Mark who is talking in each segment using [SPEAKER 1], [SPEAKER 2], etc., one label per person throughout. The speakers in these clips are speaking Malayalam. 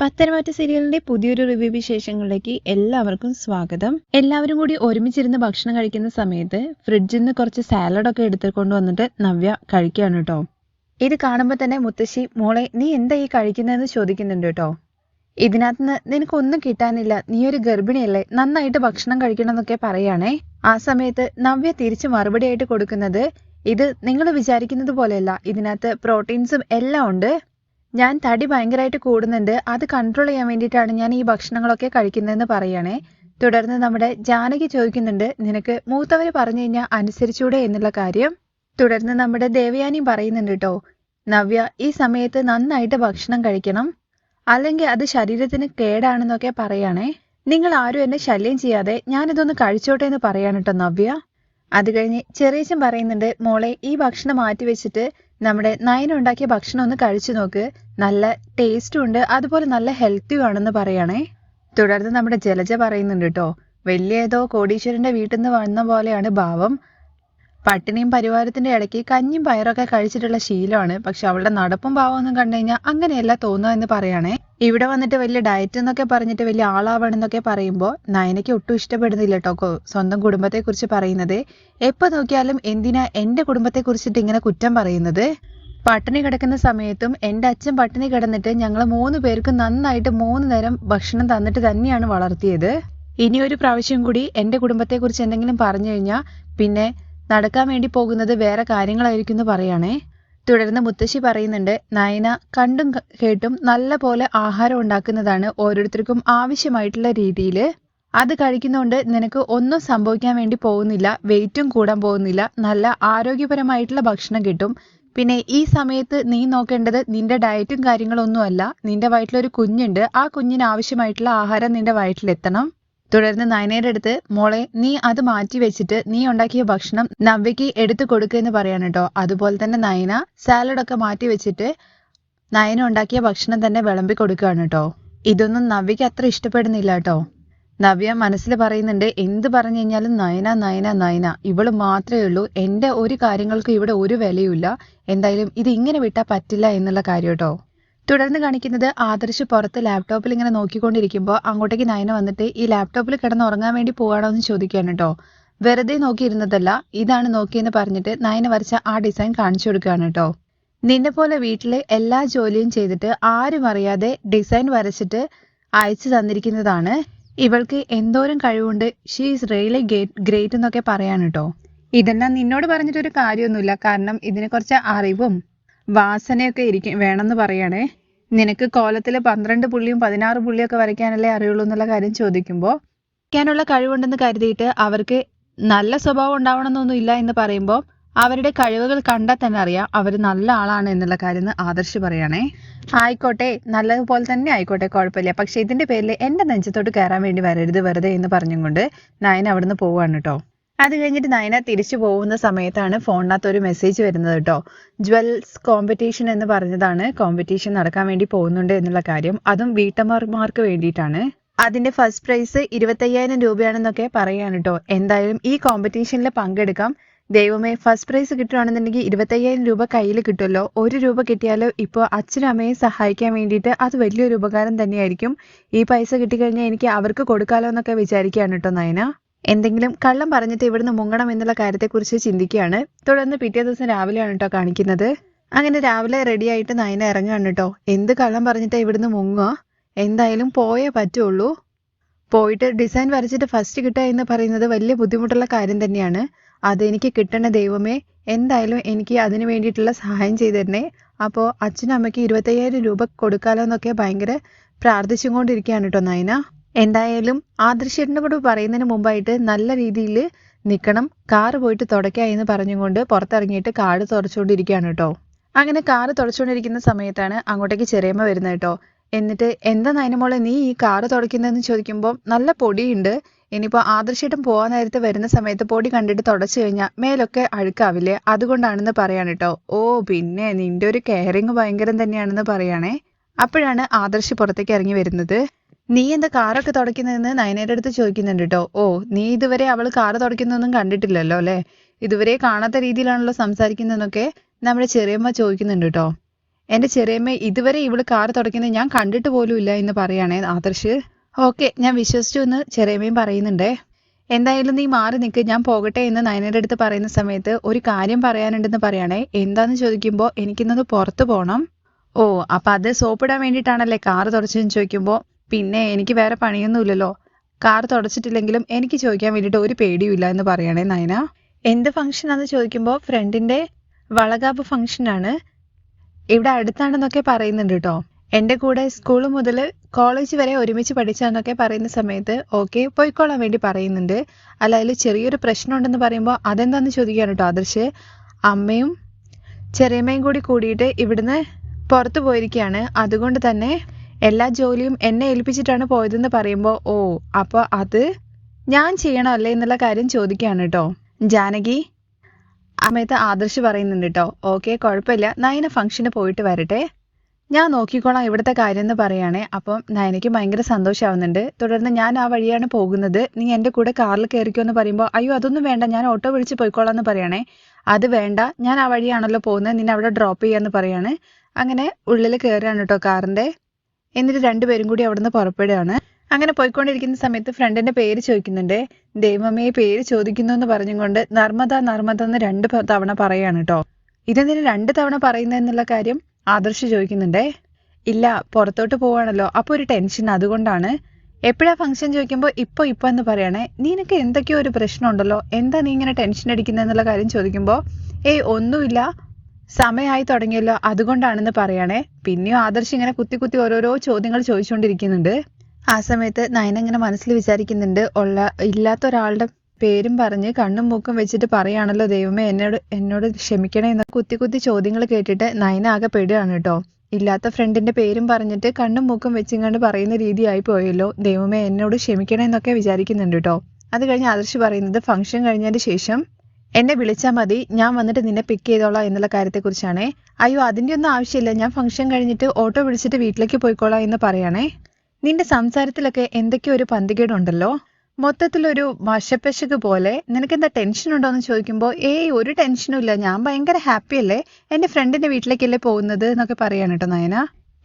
[SPEAKER 1] പത്തനംതിട്ട സീരിയലിന്റെ പുതിയൊരു റിവ്യൂ വിശേഷങ്ങളിലേക്ക് എല്ലാവർക്കും സ്വാഗതം. എല്ലാവരും കൂടി ഒരുമിച്ചിരുന്ന് ഭക്ഷണം കഴിക്കുന്ന സമയത്ത് ഫ്രിഡ്ജിൽ നിന്ന് കുറച്ച് സാലഡൊക്കെ എടുത്തുകൊണ്ട് വന്നിട്ട് നവ്യ കഴിക്കുകയാണ് കേട്ടോ ഇത് കാണുമ്പോൾ തന്നെ മുത്തശ്ശി മോളെ നീ എന്താ ഈ കഴിക്കുന്നതെന്ന് ചോദിക്കുന്നുണ്ട് കേട്ടോ ഇതിനകത്ത് നിന്ന് നിനക്കൊന്നും കിട്ടാനില്ല. നീ ഒരു ഗർഭിണിയല്ലേ. നന്നായിട്ട് ഭക്ഷണം കഴിക്കണം എന്നൊക്കെ പറയുകയാണേ ആ സമയത്ത് നവ്യ തിരിച്ച് മറുപടിയായിട്ട് കൊടുക്കുന്നത് ഇത് നിങ്ങൾ വിചാരിക്കുന്നത് പോലെയല്ല. ഇതിനകത്ത് പ്രോട്ടീൻസും എല്ലാം ഉണ്ട്. ഞാൻ തടി ഭയങ്കരമായിട്ട് കൂടുന്നുണ്ട്. അത് കൺട്രോൾ ചെയ്യാൻ വേണ്ടിയിട്ടാണ് ഞാൻ ഈ ഭക്ഷണങ്ങളൊക്കെ കഴിക്കുന്നതെന്ന് പറയണേ. തുടർന്ന് നമ്മുടെ ജാനകി ചോദിക്കുന്നുണ്ട് നിനക്ക് മൂത്തവർ പറഞ്ഞു കഴിഞ്ഞാൽ അനുസരിച്ചൂടെ എന്നുള്ള കാര്യം? തുടർന്ന് നമ്മുടെ ദേവയാനി പറയുന്നുണ്ട് കേട്ടോ നവ്യ ഈ സമയത്ത് നന്നായിട്ട് ഭക്ഷണം കഴിക്കണം. അല്ലെങ്കിൽ അത് ശരീരത്തിന് കേടാണെന്നൊക്കെ പറയാണേ. നിങ്ങൾ ആരും എന്നെ ശല്യം ചെയ്യാതെ ഞാനിതൊന്ന് കഴിച്ചോട്ടെ എന്ന് പറയാണ് കേട്ടോ നവ്യ. അത് കഴിഞ്ഞ് ചെറിയച്ചൻ പറയുന്നുണ്ട് മോളെ ഈ ഭക്ഷണം മാറ്റി വെച്ചിട്ട് നമ്മുടെ നയനുണ്ടാക്കിയ ഭക്ഷണം ഒന്ന് കഴിച്ചു നോക്ക്. നല്ല ടേസ്റ്റും ഉണ്ട്. അതുപോലെ നല്ല ഹെൽത്തിയും ആണെന്ന് പറയണേ. തുടർന്ന് നമ്മുടെ ജലജ പറയുന്നുണ്ട് കേട്ടോ വലിയ ഏതോ കോടീശ്വരന്റെ വീട്ടിൽ നിന്ന് വന്ന പോലെയാണ് ഭാവം. പട്ടിണിയും പരിവാരത്തിന്റെ ഇടയ്ക്ക് കഞ്ഞിയും പയറൊക്കെ കഴിച്ചിട്ടുള്ള ശീലമാണ്. പക്ഷെ അവളുടെ നടപ്പും ഭാവമൊന്നും കണ്ടു കഴിഞ്ഞാൽ അങ്ങനെയല്ല തോന്നുക എന്ന് പറയണേ ഇവിടെ വന്നിട്ട് വലിയ ഡയറ്റ് എന്നൊക്കെ പറഞ്ഞിട്ട് വലിയ ആളാവണമെന്നൊക്കെ പറയുമ്പോൾ നയനയ്ക്ക് ഒട്ടും ഇഷ്ടപ്പെടുന്നില്ല കേട്ടോ സ്വന്തം കുടുംബത്തെ കുറിച്ച് പറയുന്നത്. എപ്പോ നോക്കിയാലും എന്തിനാ എന്റെ കുടുംബത്തെ കുറിച്ചിട്ട് ഇങ്ങനെ കുറ്റം പറയുന്നത്? പട്ടിണി കിടക്കുന്ന സമയത്തും എന്റെ അച്ഛൻ പട്ടിണി കിടന്നിട്ട് ഞങ്ങൾ മൂന്ന് പേർക്ക് നന്നായിട്ട് മൂന്ന് നേരം ഭക്ഷണം തന്നിട്ട് തന്നെയാണ് വളർത്തിയത്. ഇനി ഒരു പ്രാവശ്യം കൂടി എന്റെ കുടുംബത്തെ കുറിച്ച് എന്തെങ്കിലും പറഞ്ഞു കഴിഞ്ഞാൽ പിന്നെ നടക്കാൻ വേണ്ടി പോകുന്നത് വേറെ കാര്യങ്ങളായിരിക്കും എന്ന് പറയണേ തുടർന്ന് മുത്തശ്ശി പറയുന്നുണ്ട് നയന കണ്ടും കേട്ടും നല്ല പോലെ ആഹാരം ഉണ്ടാക്കുന്നതാണ് ഓരോരുത്തർക്കും ആവശ്യമായിട്ടുള്ള രീതിയിൽ അത് കഴിക്കുന്നതുകൊണ്ട് നിനക്ക് ഒന്നും സംഭവിക്കാൻ വേണ്ടി പോകുന്നില്ല വെയിറ്റും കൂടാൻ പോകുന്നില്ല നല്ല ആരോഗ്യപരമായിട്ടുള്ള ഭക്ഷണം കിട്ടും. പിന്നെ ഈ സമയത്ത് നീ നോക്കേണ്ടത് നിന്റെ ഡയറ്റും കാര്യങ്ങളൊന്നുമല്ല. നിന്റെ വയറ്റിലൊരു കുഞ്ഞുണ്ട്. ആ കുഞ്ഞിന് ആവശ്യമായിട്ടുള്ള ആഹാരം നിന്റെ വയറ്റിലെത്തണം. തുടർന്ന് നയനയുടെ അടുത്ത് മോളെ നീ അത് മാറ്റി വെച്ചിട്ട് നീ ഉണ്ടാക്കിയ ഭക്ഷണം നവ്യക്ക് എടുത്തു കൊടുക്കുക എന്ന് പറയാണ് കേട്ടോ അതുപോലെ തന്നെ നയന സാലഡ് ഒക്കെ മാറ്റി വെച്ചിട്ട് നയന ഉണ്ടാക്കിയ ഭക്ഷണം തന്നെ വിളമ്പി കൊടുക്കുകയാണ് കേട്ടോ ഇതൊന്നും നവ്യക്ക് അത്ര ഇഷ്ടപ്പെടുന്നില്ല കേട്ടോ നവ്യ മനസ്സിൽ പറയുന്നുണ്ട് എന്ത് പറഞ്ഞു കഴിഞ്ഞാലും നയന നയന നയന. ഇവൾ മാത്രമേ ഉള്ളൂ. എന്റെ ഒരു കാര്യങ്ങൾക്കും ഇവിടെ ഒരു വിലയുമില്ല. എന്തായാലും ഇത് ഇങ്ങനെ വിട്ടാൽ പറ്റില്ല എന്നുള്ള കാര്യം കേട്ടോ തുടർന്ന് കാണിക്കുന്നത് ആദർശ് പുറത്ത് ലാപ്ടോപ്പിൽ ഇങ്ങനെ നോക്കിക്കൊണ്ടിരിക്കുമ്പോൾ അങ്ങോട്ടേക്ക് നയന വന്നിട്ട് ഈ ലാപ്ടോപ്പിൽ കിടന്ന് ഉറങ്ങാൻ വേണ്ടി പോവാണോ എന്ന് ചോദിക്കുകയാണ് കേട്ടോ വെറുതെ നോക്കിയിരുന്നതല്ല ഇതാണ് നോക്കിയെന്ന് പറഞ്ഞിട്ട് നയന വരച്ച ആ ഡിസൈൻ കാണിച്ചു കൊടുക്കുകയാണ് കേട്ടോ നിന്നെ പോലെ വീട്ടിലെ എല്ലാ ജോലിയും ചെയ്തിട്ട് ആരും അറിയാതെ ഡിസൈൻ വരച്ചിട്ട് അയച്ചു തന്നിരിക്കുന്നതാണ്. ഇവൾക്ക് എന്തോരം കഴിവുണ്ട് ഷീ ഈസ് റിയലി ഗ്രേറ്റ് എന്നൊക്കെ പറയാൻ കേട്ടോ ഇതെല്ലാം നിന്നോട് പറഞ്ഞിട്ടൊരു കാര്യമൊന്നുമില്ല കാരണം ഇതിനെ കുറച്ച് അറിവും വാസനയൊക്കെ ഇരിക്കും വേണമെന്ന് പറയണേ. നിനക്ക് കോലത്തിൽ പന്ത്രണ്ട് പുള്ളിയും പതിനാറ് പുള്ളിയും ഒക്കെ വരയ്ക്കാനല്ലേ അറിയുള്ളൂ എന്നുള്ള കാര്യം ചോദിക്കുമ്പോൾ വരയ്ക്കാനുള്ള കഴിവുണ്ടെന്ന് കരുതിയിട്ട് അവർക്ക് നല്ല സ്വഭാവം ഉണ്ടാവണമെന്നൊന്നും ഇല്ല എന്ന് പറയുമ്പോൾ അവരുടെ കഴിവുകൾ കണ്ടാൽ തന്നെ അറിയാം അവർ നല്ല ആളാണ് എന്നുള്ള കാര്യം ആദർശ് പറയണേ. ആയിക്കോട്ടെ നല്ലതുപോലെ തന്നെ ആയിക്കോട്ടെ കുഴപ്പമില്ല. പക്ഷെ ഇതിന്റെ പേരിൽ എന്റെ നെഞ്ചത്തോട്ട് കയറാൻ വേണ്ടി വരരുത് വെറുതെ എന്ന് പറഞ്ഞുകൊണ്ട് നയൻ അവിടുന്ന് പോവാണ് കേട്ടോ. അത് കഴിഞ്ഞിട്ട് നയന തിരിച്ചു പോകുന്ന സമയത്താണ് ഫോണിനകത്ത് ഒരു മെസ്സേജ് വരുന്നത് കേട്ടോ ജ്വൽസ് കോമ്പറ്റീഷൻ എന്ന് പറഞ്ഞതാണ് കോമ്പറ്റീഷൻ നടക്കാൻ വേണ്ടി പോകുന്നുണ്ട് എന്നുള്ള കാര്യം. അതും വീട്ടമ്മമാർക്ക് വേണ്ടിയിട്ടാണ്. അതിന്റെ ഫസ്റ്റ് പ്രൈസ് ഇരുപത്തയ്യായിരം രൂപയാണെന്നൊക്കെ പറയാണ് കേട്ടോ എന്തായാലും ഈ കോമ്പറ്റീഷനിൽ പങ്കെടുക്കാം. ദൈവമേ ഫസ്റ്റ് പ്രൈസ് കിട്ടുകയാണെന്നുണ്ടെങ്കിൽ ഇരുപത്തയ്യായിരം രൂപ കയ്യിൽ കിട്ടുമല്ലോ. ഒരു രൂപ കിട്ടിയാലോ ഇപ്പോൾ അച്ഛനും അമ്മയെ സഹായിക്കാൻ വേണ്ടിയിട്ട് അത് വലിയൊരു ഉപകാരം തന്നെയായിരിക്കും. ഈ പൈസ കിട്ടിക്കഴിഞ്ഞാൽ എനിക്ക് അവർക്ക് കൊടുക്കാലോ എന്നൊക്കെ വിചാരിക്കുകയാണ് കേട്ടോ നയന. എന്തെങ്കിലും കള്ളം പറഞ്ഞിട്ട് ഇവിടുന്ന് മുങ്ങണം എന്നുള്ള കാര്യത്തെക്കുറിച്ച് ചിന്തിക്കുകയാണ്. തുടർന്ന് പിറ്റേ ദിവസം രാവിലെയാണ് കേട്ടോ കാണിക്കുന്നത്. അങ്ങനെ രാവിലെ റെഡിയായിട്ട് നയന ഇറങ്ങുകയാണ് കേട്ടോ. എന്ത് കള്ളം പറഞ്ഞിട്ടാ ഇവിടുന്ന് മുങ്ങുക? എന്തായാലും പോയേ പറ്റുള്ളൂ. പോയിട്ട് ഡിസൈൻ വരച്ചിട്ട് ഫസ്റ്റ് കിട്ടുക എന്ന് പറയുന്നത് വലിയ ബുദ്ധിമുട്ടുള്ള കാര്യം തന്നെയാണ്. അതെനിക്ക് കിട്ടണ ദൈവമേ എന്തായാലും എനിക്ക് അതിന് വേണ്ടിയിട്ടുള്ള സഹായം ചെയ്തു തരണേ. അപ്പോൾ അച്ഛനും അമ്മയ്ക്ക് ഇരുപത്തയ്യായിരം രൂപ കൊടുക്കാലോ എന്നൊക്കെ ഭയങ്കര പ്രാർത്ഥിച്ചുകൊണ്ടിരിക്കുകയാണ് കേട്ടോ നയന. എന്തായാലും ആദർശേട്ടന്റെ കൂടെ പറയുന്നതിന് മുമ്പായിട്ട് നല്ല രീതിയിൽ നിൽക്കണം കാറ് പോയിട്ട് തുടയ്ക്കുക എന്ന് പറഞ്ഞുകൊണ്ട് പുറത്തിറങ്ങിയിട്ട് കാട് തുടച്ചുകൊണ്ടിരിക്കുകയാണ് കേട്ടോ. അങ്ങനെ കാറ് തുടച്ചുകൊണ്ടിരിക്കുന്ന സമയത്താണ് അങ്ങോട്ടേക്ക് ചെറിയമ്മ വരുന്നത് കേട്ടോ. എന്നിട്ട് എന്താ നയനമോളെ നീ ഈ കാറ് തുടയ്ക്കുന്നതെന്ന് ചോദിക്കുമ്പോൾ നല്ല പൊടിയുണ്ട്. ഇനിയിപ്പോൾ ആദർശേട്ടൻ പോകാൻ നേരത്തെ വരുന്ന സമയത്ത് പൊടി കണ്ടിട്ട് തുടച്ചു കഴിഞ്ഞാൽ മേലൊക്കെ അഴുക്കാവില്ലേ? അതുകൊണ്ടാണെന്ന് പറയാണ് കേട്ടോ. ഓ പിന്നെ നിന്റെ ഒരു കെയറിങ് ഭയങ്കരം തന്നെയാണെന്ന് പറയാണേ. അപ്പോഴാണ് ആദർശ് പുറത്തേക്ക് ഇറങ്ങി വരുന്നത്. നീ എന്താ കാറൊക്കെ തുടയ്ക്കുന്നതെന്ന് നയനയുടെ അടുത്ത് ചോദിക്കുന്നുണ്ട് കേട്ടോ ഓ നീ ഇതുവരെ അവൾ കാറ് തുടയ്ക്കുന്നൊന്നും കണ്ടിട്ടില്ലല്ലോ അല്ലേ? ഇതുവരെ കാണാത്ത രീതിയിലാണല്ലോ സംസാരിക്കുന്നതെന്നൊക്കെ നമ്മുടെ ചെറിയമ്മ ചോദിക്കുന്നുണ്ട് കേട്ടോ എന്റെ ചെറിയമ്മ ഇതുവരെ ഇവൾ കാർ തുടയ്ക്കുന്നത് ഞാൻ കണ്ടിട്ട് പോലും ഇല്ല എന്ന് പറയുകയാണേ ആദർശ്. ഓക്കെ ഞാൻ വിശ്വസിച്ചു എന്ന് ചെറിയമ്മയും പറയുന്നുണ്ടേ. എന്തായാലും നീ മാറി നിൽക്ക് ഞാൻ പോകട്ടെ എന്ന് നയനയുടെ അടുത്ത് പറയുന്ന സമയത്ത് ഒരു കാര്യം പറയാനുണ്ടെന്ന് പറയണേ എന്താന്ന് ചോദിക്കുമ്പോൾ എനിക്കിന്നത് പുറത്തു പോകണം ഓ അപ്പൊ അത് സോപ്പിടാൻ വേണ്ടിയിട്ടാണല്ലേ കാർ തുടച്ചതെന്ന് ചോദിക്കുമ്പോൾ പിന്നെ എനിക്ക് വേറെ പണിയൊന്നുമില്ലല്ലോ. കാർ തുടച്ചിട്ടില്ലെങ്കിലും എനിക്ക് ചോദിക്കാൻ വേണ്ടിയിട്ട് ഒരു പേടിയുമില്ല എന്ന് പറയണേ നയന. എന്ത് ഫംഗ്ഷൻ ആണെന്ന് ചോദിക്കുമ്പോൾ ഫ്രണ്ടിന്റെ വളകാപ്പ് ഫംഗ്ഷൻ ആണ് ഇവിടെ അടുത്താണെന്നൊക്കെ പറയുന്നുണ്ട് കേട്ടോ എന്റെ കൂടെ സ്കൂൾ മുതൽ കോളേജ് വരെ ഒരുമിച്ച് പഠിച്ചാന്നൊക്കെ പറയുന്ന സമയത്ത് ഓക്കെ പോയിക്കോളാൻ വേണ്ടി പറയുന്നുണ്ട്. അല്ല അതിൽ ചെറിയൊരു പ്രശ്നമുണ്ടെന്ന് പറയുമ്പോൾ അതെന്താന്ന് ചോദിക്കുകയാണ് കേട്ടോ ആദർശ്. അമ്മയും ചെറിയമ്മയും കൂടി കൂടിയിട്ട് ഇവിടുന്ന് പുറത്തു പോയിരിക്കുകയാണ്. അതുകൊണ്ട് തന്നെ എല്ലാ ജോലിയും എന്നെ ഏൽപ്പിച്ചിട്ടാണ് പോയതെന്ന് പറയുമ്പോൾ ഓ അപ്പോൾ അത് ഞാൻ ചെയ്യണോ അല്ലേ? എന്നുള്ള കാര്യം ചോദിക്കുകയാണ് കേട്ടോ. ജാനകി അമ്മയത്ത് ആദർശ് പറയുന്നുണ്ട് കേട്ടോ. ഓക്കെ കുഴപ്പമില്ല. നയന ഫംഗ്ഷന് പോയിട്ട് വരട്ടെ. ഞാൻ നോക്കിക്കോളാം ഇവിടുത്തെ കാര്യം എന്ന് പറയുകയാണേ അപ്പം നയനയ്ക്ക് ഭയങ്കര സന്തോഷമാവുന്നുണ്ട് തുടർന്ന് ഞാൻ ആ വഴിയാണ് പോകുന്നത്. നീ എന്റെ കൂടെ കാറിൽ കയറിക്കോ എന്ന് പറയുമ്പോൾ അയ്യോ അതൊന്നും വേണ്ട. ഞാൻ ഓട്ടോ വിളിച്ച് പോയിക്കോളാം എന്ന് പറയണേ. അത് വേണ്ട. ഞാൻ ആ വഴിയാണല്ലോ പോകുന്നത്. നിന്നെ അവിടെ ഡ്രോപ്പ് ചെയ്യാന്ന് പറയാണ്. അങ്ങനെ ഉള്ളിൽ കയറുകയാണ് കേട്ടോ കാറിന്റെ എന്നിട്ട് രണ്ടുപേരും കൂടി അവിടുന്ന് പുറപ്പെടുകയാണ്. അങ്ങനെ പോയിക്കൊണ്ടിരിക്കുന്ന സമയത്ത് ഫ്രണ്ടിന്റെ പേര് ചോദിക്കുന്നുണ്ട്. ദൈവമേ പേര് ചോദിക്കുന്നു എന്ന് പറഞ്ഞുകൊണ്ട് നർമ്മദ നർമ്മദ എന്ന് രണ്ട് തവണ പറയാണ് കേട്ടോ ഇതെന്തിനു രണ്ട് തവണ പറയുന്നതെന്നുള്ള കാര്യം ആദർശ് ചോദിക്കുന്നുണ്ടേ. ഇല്ല പുറത്തോട്ട് പോവാണല്ലോ. അപ്പൊ ഒരു ടെൻഷൻ അതുകൊണ്ടാണ്. എപ്പോഴാ ഫംഗ്ഷൻ ചോദിക്കുമ്പോൾ ഇപ്പൊ ഇപ്പൊ എന്ന് പറയണേ. നിനക്ക് എന്തൊക്കെയോ ഒരു പ്രശ്നമുണ്ടല്ലോ. എന്താ നീ ഇങ്ങനെ ടെൻഷൻ അടിക്കുന്നതെന്നുള്ള കാര്യം ചോദിക്കുമ്പോൾ ഏയ് ഒന്നുമില്ല. സമയമായി തുടങ്ങിയല്ലോ അതുകൊണ്ടാണെന്ന് പറയണേ. പിന്നെയും ആദർശ് ഇങ്ങനെ കുത്തി കുത്തി ഓരോരോ ചോദ്യങ്ങൾ ചോദിച്ചുകൊണ്ടിരിക്കുന്നുണ്ട്. ആ സമയത്ത് നയന ഇങ്ങനെ മനസ്സിൽ വിചാരിക്കുന്നുണ്ട് ഉള്ള ഇല്ലാത്ത ഒരാളുടെ പേരും പറഞ്ഞ് കണ്ണും മൂക്കും വെച്ചിട്ട് പറയാണല്ലോ ദൈവമേ എന്നോട് എന്നോട് ക്ഷമിക്കണേ എന്ന് കുത്തി കുത്തി ചോദ്യങ്ങൾ കേട്ടിട്ട് നയന ആകെ പെടുകയാണ് കേട്ടോ. ഇല്ലാത്ത ഫ്രണ്ടിന്റെ പേരും പറഞ്ഞിട്ട് കണ്ണും മൂക്കും വെച്ചിങ്ങാണ്ട് പറയുന്ന രീതിയായി പോയല്ലോ ദൈവമേ എന്നോട് ക്ഷമിക്കണേ എന്നൊക്കെ വിചാരിക്കുന്നുണ്ട് കേട്ടോ. അത് കഴിഞ്ഞ് ആദർശ് പറയുന്നത് ഫംഗ്ഷൻ കഴിഞ്ഞതിന് ശേഷം എന്നെ വിളിച്ചാൽ മതി. ഞാൻ വന്നിട്ട് നിന്നെ പിക്ക് ചെയ്തോളാം എന്നുള്ള കാര്യത്തെക്കുറിച്ചാണേ. അയ്യോ അതിന്റെ ഒന്നും ആവശ്യമില്ല. ഞാൻ ഫംഗ്ഷൻ കഴിഞ്ഞിട്ട് ഓട്ടോ വിളിച്ചിട്ട് വീട്ടിലേക്ക് പോയിക്കോളാം എന്ന് പറയണേ. നിന്റെ സംസാരത്തിലൊക്കെ എന്തൊക്കെയോ ഒരു പന്തികേടുണ്ടല്ലോ. മൊത്തത്തിലൊരു വശപ്പശക് പോലെ നിനക്ക് എന്താ ടെൻഷൻ ഉണ്ടോ എന്ന് ചോദിക്കുമ്പോൾ ഏയ് ഒരു ടെൻഷനും ഇല്ല. ഞാൻ ഭയങ്കര ഹാപ്പി അല്ലേ? എന്റെ ഫ്രണ്ടിന്റെ വീട്ടിലേക്കല്ലേ പോകുന്നത്? എന്നൊക്കെ പറയാണ് കേട്ടോ നയന.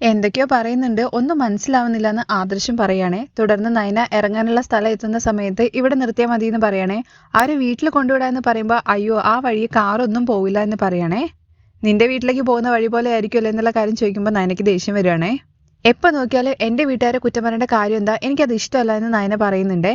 [SPEAKER 1] എന്തൊക്കെയോ പറയുന്നുണ്ട്. ഒന്നും മനസ്സിലാവുന്നില്ല എന്ന് ആദർശം പറയണേ. തുടർന്ന് നയന ഇറങ്ങാനുള്ള സ്ഥലം എത്തുന്ന സമയത്ത് ഇവിടെ നിർത്തിയാൽ മതി എന്ന് പറയണേ. ആരെ വീട്ടിൽ കൊണ്ടുവിടാ എന്ന് പറയുമ്പോൾ അയ്യോ ആ വഴി കാറൊന്നും പോവില്ല എന്ന് പറയണേ. നിന്റെ വീട്ടിലേക്ക് പോകുന്ന വഴി പോലെ ആയിരിക്കുമല്ലോ എന്നുള്ള കാര്യം ചോദിക്കുമ്പോൾ നയനയ്ക്ക് ദേഷ്യം വരികയാണേ എപ്പോ നോക്കിയാലും എന്റെ വീട്ടുകാരെ കുറ്റം പറയേണ്ട കാര്യം എന്താ? എനിക്കത് ഇഷ്ടമല്ല എന്ന് നയന പറയുന്നുണ്ടേ.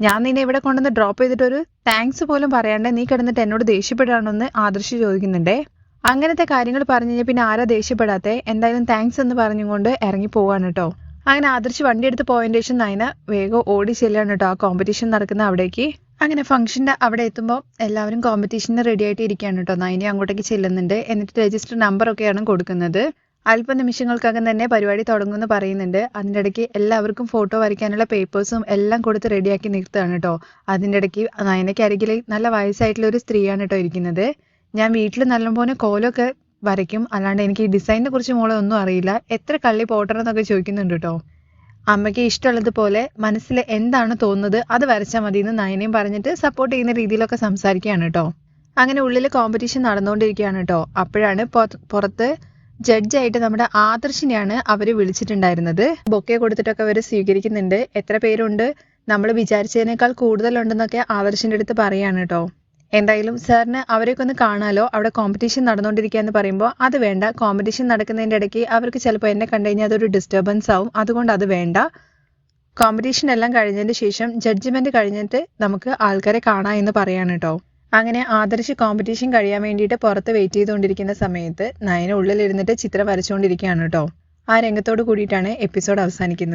[SPEAKER 1] ഞാൻ നിന്നെ ഇവിടെ കൊണ്ടുവന്ന് ഡ്രോപ്പ് ചെയ്തിട്ടൊരു താങ്ക്സ് പോലും പറയാണ്ട് നീ കിടന്നിട്ട് എന്നോട് ദേഷ്യപ്പെടാണെന്ന് ആദർശ് ചോദിക്കുന്നുണ്ടേ. അങ്ങനത്തെ കാര്യങ്ങൾ പറഞ്ഞു കഴിഞ്ഞാൽ പിന്നെ ആരാ ദേഷ്യപ്പെടാത്തെ? എന്തായാലും താങ്ക്സ് എന്ന് പറഞ്ഞുകൊണ്ട് ഇറങ്ങി പോവാണ് കേട്ടോ അങ്ങനെ ആദർശ് വണ്ടി എടുത്ത് പോയതിന് ശേഷം നയന വേഗം ഓടി ചെല്ലാണ് കേട്ടോ ആ കോമ്പറ്റീഷൻ നടക്കുന്ന അവിടേക്ക്. അങ്ങനെ ഫംഗ്ഷന്റെ അവിടെ എത്തുമ്പോൾ എല്ലാവരും കോമ്പറ്റീഷന് റെഡി ആയിട്ട് ഇരിക്കുകയാണ് കേട്ടോ നയനെ അങ്ങോട്ടേക്ക് ചെല്ലുന്നുണ്ട്. എന്നിട്ട് രജിസ്റ്റർ നമ്പർ ഒക്കെയാണ് കൊടുക്കുന്നത്. അല്പനിമിഷങ്ങൾക്കകം തന്നെ പരിപാടി തുടങ്ങുമെന്ന് പറയുന്നുണ്ട്. അതിന്റെ ഇടയ്ക്ക് എല്ലാവർക്കും ഫോട്ടോ വരയ്ക്കാനുള്ള പേപ്പേഴ്സും എല്ലാം കൊടുത്ത് റെഡിയാക്കി നിർത്തുകയാണ് കേട്ടോ അതിന്റെ ഇടയ്ക്ക് നയനയ്ക്ക് അരികിൽ നല്ല വയസ്സായിട്ടുള്ള ഒരു സ്ത്രീയാണ് കേട്ടോ ഇരിക്കുന്നത്. ഞാൻ വീട്ടിൽ നല്ലപോലെ കോലൊക്കെ വരയ്ക്കും. അല്ലാണ്ട് എനിക്ക് ഈ ഡിസൈനിനെ കുറിച്ച് മോളെ ഒന്നും അറിയില്ല. എത്ര കള്ളി പോട്ടണം എന്നൊക്കെ ചോദിക്കുന്നുണ്ട് കേട്ടോ അമ്മയ്ക്ക് ഇഷ്ടമുള്ളതുപോലെ മനസ്സിൽ എന്താണ് തോന്നുന്നത് അത് വരച്ചാൽ മതി എന്ന് നയനയും പറഞ്ഞിട്ട് സപ്പോർട്ട് ചെയ്യുന്ന രീതിയിലൊക്കെ സംസാരിക്കുകയാണ് കേട്ടോ അങ്ങനെ ഉള്ളിൽ കോമ്പറ്റീഷൻ നടന്നുകൊണ്ടിരിക്കുകയാണ് കേട്ടോ അപ്പോഴാണ് പുറ- പുറത്ത് ജഡ്ജായിട്ട് നമ്മുടെ ആദർശിനെയാണ് അവർ വിളിച്ചിട്ടുണ്ടായിരുന്നത്. ബൊക്കെ കൊടുത്തിട്ടൊക്കെ അവർ സ്വീകരിക്കുന്നുണ്ട്. എത്ര പേരുണ്ട്? നമ്മൾ വിചാരിച്ചതിനേക്കാൾ കൂടുതലുണ്ടെന്നൊക്കെ ആദർശിന്റെ അടുത്ത് പറയാണ് കേട്ടോ എന്തായാലും സാറിന് അവരെയൊക്കെ ഒന്ന് കാണാലോ? അവിടെ കോമ്പറ്റീഷൻ നടന്നുകൊണ്ടിരിക്കുക എന്ന് പറയുമ്പോൾ അത് വേണ്ട. കോമ്പറ്റീഷൻ നടക്കുന്നതിന്റെ ഇടയ്ക്ക് അവർക്ക് ചിലപ്പോൾ എന്നെ കണ്ടു കഴിഞ്ഞാൽ അതൊരു ഡിസ്റ്റർബൻസ് ആവും. അതുകൊണ്ട് അത് വേണ്ട. കോമ്പറ്റീഷൻ എല്ലാം കഴിഞ്ഞതിന് ശേഷം ജഡ്ജ്മെന്റ് കഴിഞ്ഞിട്ട് നമുക്ക് ആൾക്കാരെ കാണാം എന്ന് പറയാണ് കേട്ടോ. അങ്ങനെ ആദർശ് കോമ്പറ്റീഷൻ കഴിയാൻ വേണ്ടിയിട്ട് പുറത്ത് വെയിറ്റ് ചെയ്തുകൊണ്ടിരിക്കുന്ന സമയത്ത് നയന ഉള്ളിലിരുന്നിട്ട് ചിത്രം വരച്ചുകൊണ്ടിരിക്കുകയാണ് കേട്ടോ. ആ രംഗത്തോട് കൂടിയിട്ടാണ് എപ്പിസോഡ് അവസാനിക്കുന്നത്.